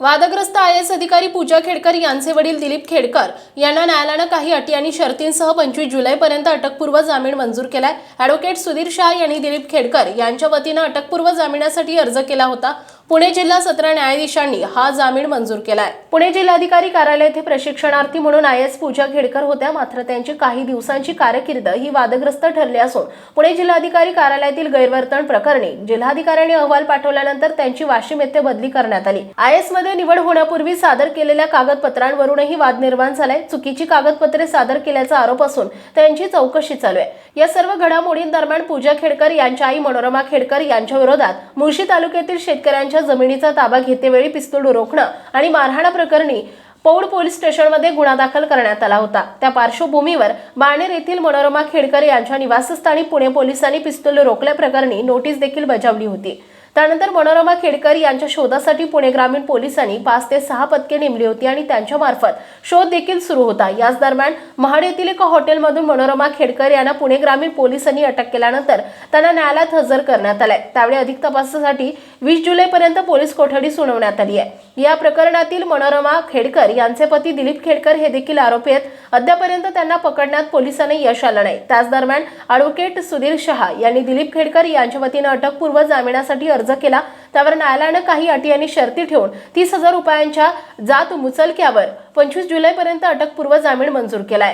वादग्रस्त I S अधिकारी पूजा खेडकर यांचे वडील दिलीप खेडकर यांना न्यायालयानं काही अटी आणि शर्तींसह पंचवीस जुलैपर्यंत अटकपूर्व जामीन मंजूर केलाय. ॲडव्होकेट सुधीर शाह यांनी दिलीप खेडकर यांच्या वतीनं अटकपूर्व जामिनासाठी अर्ज केला होता. पुणे जिल्हा सत्र न्यायाधीशांनी हा जामीन मंजूर केलाय. पुणे जिल्हाधिकारी कार्यालय येथे प्रशिक्षणार्थी म्हणून आय एस पूजा खेडकर होत्या. मात्र त्यांची काही दिवसांची कारकीर्द ही वादग्रस्त ठरली असून पुणे जिल्हाधिकारी कार्यालयातील गैरवर्तन प्रकरणी जिल्हाधिकाऱ्यांनी अहवाल पाठवल्यानंतर त्यांची वाशिम येथे बदली करण्यात आली. आय एसमध्ये निवड होण्यापूर्वी सादर केलेल्या कागदपत्रांवरूनही वाद निर्माण झालाय. चुकीची कागदपत्रे सादर केल्याचा आरोप असून त्यांची चौकशी चालू आहे. या सर्व घडामोडींदरम्यान पूजा खेडकर यांच्या आई मनोरमा खेडकर यांच्या विरोधात मुळशी तालुक्यातील शेतकऱ्यांच्या जमिनीचा ताबा घेतेवेळी पिस्तूल रोखणं आणि मारहाणा प्रकरणी पौड पोलीस स्टेशनमध्ये गुन्हा दाखल करण्यात आला होता. त्या पार्श्वभूमीवर बाणेर येथील मनोरमा खेडकर यांच्या निवासस्थानी पुणे पोलिसांनी पिस्तूल रोखल्याप्रकरणी नोटीस देखील बजावली होती. त्यानंतर मनोरमा खेडकर यांच्या शोधासाठी पुणे ग्रामीण पोलिसांनी पाच ते सहा पथके नेमली होती आणि त्यांच्या मार्फत शोध देखील सुरू होता. याच दरम्यान महाड येथील एका हॉटेलमधून मनोरमा खेडकर यांना पुणे ग्रामीण पोलिसांनी अटक केल्यानंतर त्यांना न्यायालयात हजर करण्यात आलाय. त्यावेळी अधिक तपासासाठी वीस जुलैपर्यंत पोलीस कोठडी सुनावण्यात आली आहे. या प्रकरणातील मनोरमा खेडकर यांचे पती दिलीप खेडकर हे देखील आरोपी आहेत. अद्यापर्यंत त्यांना पकडण्यात पोलिसांना यश आलं नाही. त्याच दरम्यान अॅडव्होकेट सुधीर शहा यांनी दिलीप खेडकर यांच्या वतीनं अटकपूर्व जामिनासाठी अर्ज केला. त्यावर न्यायालयानं काही अटी आणि शर्ती ठेवून तीस हजार रुपयांच्या जात मुचलक्यावर पंचवीस जुलैपर्यंत अटकपूर्व जामीन मंजूर केलाय.